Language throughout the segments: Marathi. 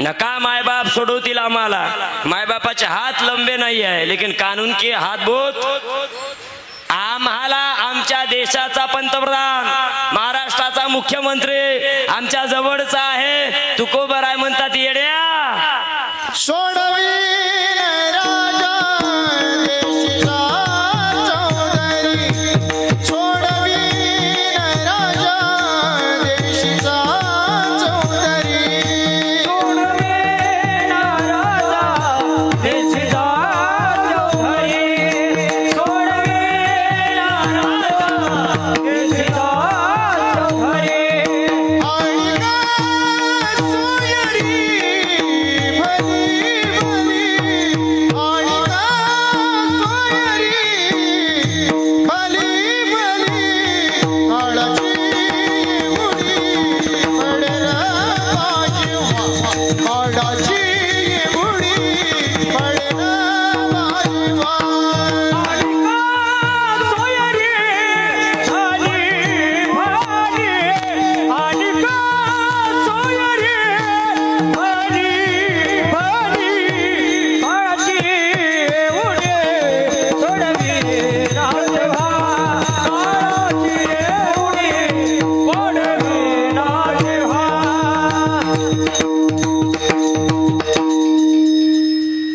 नका मायबाप सोडवतील आम्हाला. मायबापाचे हात लंबे नाही आहे लेकिन कानून के हात बोत. आम्हाला आमच्या देशाचा पंतप्रधान महाराष्ट्राचा मुख्यमंत्री आमच्या जवळचा आहे तुको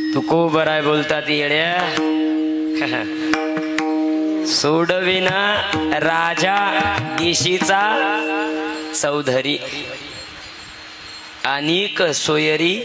तू तुको बराय बोलतात येड्या. सोडविना राजा दिशीचा चौधरी. अनेक सोयरी